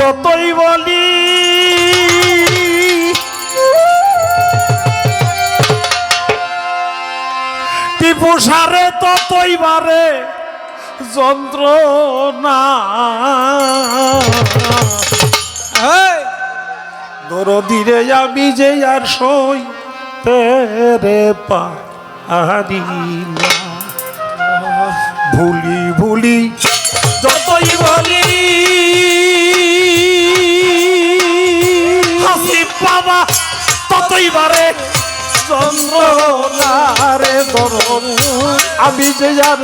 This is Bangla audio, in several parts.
যতই বলি। টিপু সারে ততই বারে যন্ত্রণা। দরদিরে আমি যে আর সই তেরে না। ভুলি ভুলি, যতই বলি ততই বারে চন্দ্রে দরদ আমি যে আর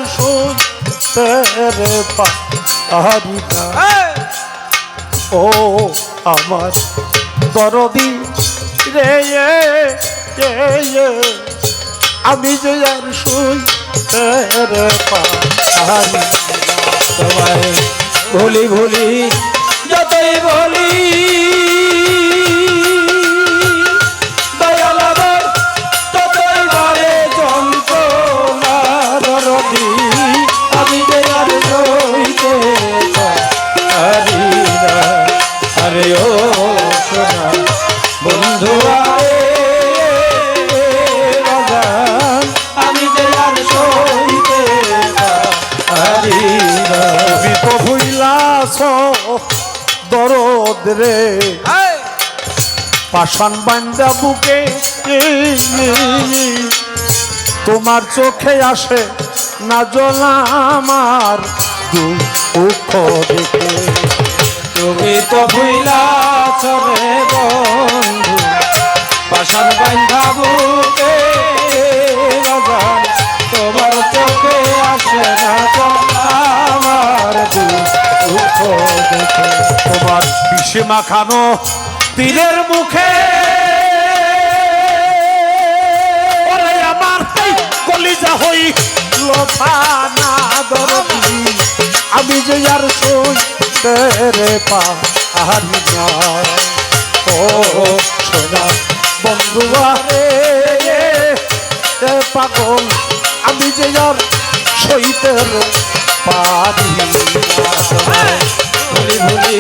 তেরে পারি না। ও আমার দরদি রে আমি যে আর শুই রে পাহাড়ি ভুলি ভুলি যতই বলি রে। পাষাণ বান্দা বুকে তোমার চোখে আসে না জল আমার দুঃখ দেখে। তুমি তো ভুইলা চরে বন্ধু পাশান বান্ধা বুকে তোমার চোখে আসে না জলা আমার দুঃখ দেখে। বিষে মাখানো তীরের মুখে। ওরে আমার কলিজা হই লোফানা দরদি। আমি যে আর সই তেরে পাহাড়ি ও সোনা বন্ধু আরে এ পাগল আমি যে আর সইতের পারি ভুলি ভুলি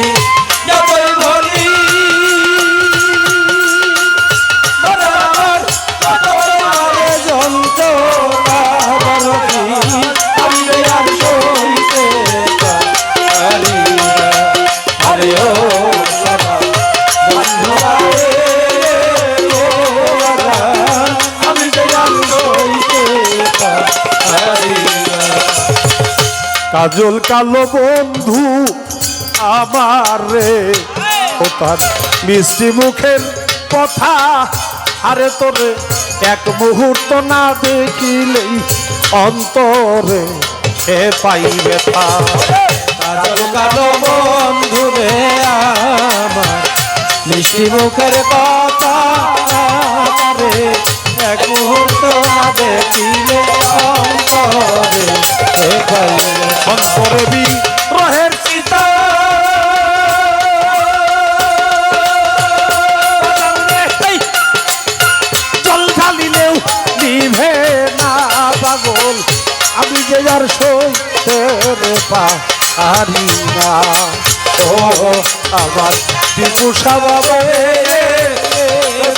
কাজল কালো বন্ধু আমার রে। ও তার মিষ্টি মুখের কথা, আরে তোরে এক মুহূর্ত না দেখিলেই অন্তরে এ পাই ব্যথা। কালো বন্ধুরে আমার, মিষ্টি মুখের কথা রে এক মুহূর্ত দেখিলে অন্তরে। অন্তরে বি রহের সীতা আমি যার সইতে পারি না। ও আমার দিনুষা বাবা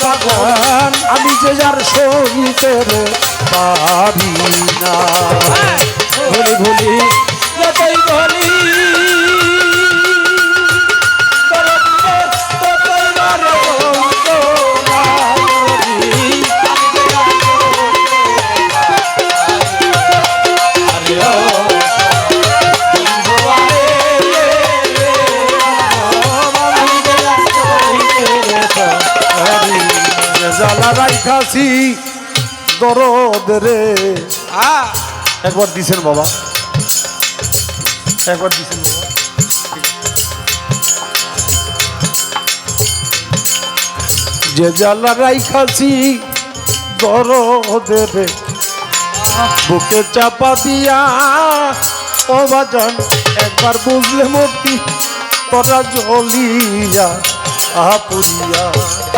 ভগবান আমি যে যার সহিতের পারি না। জ্বালা রাইখাছি দরদ রে। একবার দিছেন বাবা। একবার দিছেন বাবা। যে জ্বালা রাইখাছি দরদ রে। বুকে চাপা দিয়া ও বাজান একবার বুঝলে মতি তোরা জলিয়া আপুরিয়া যে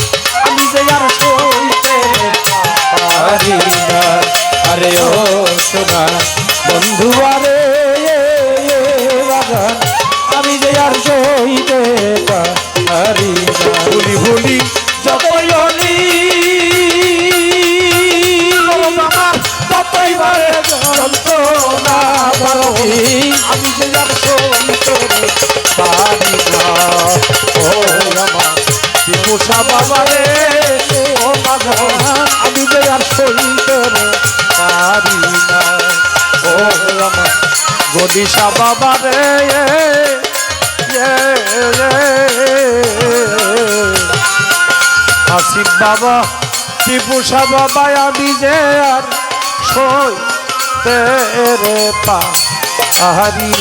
বাবারে, ও মাধব আমি যে আর সইতে পারি না। আসিফ বাবা টিপুষা বাবা, আমি যে আর সইতে পারি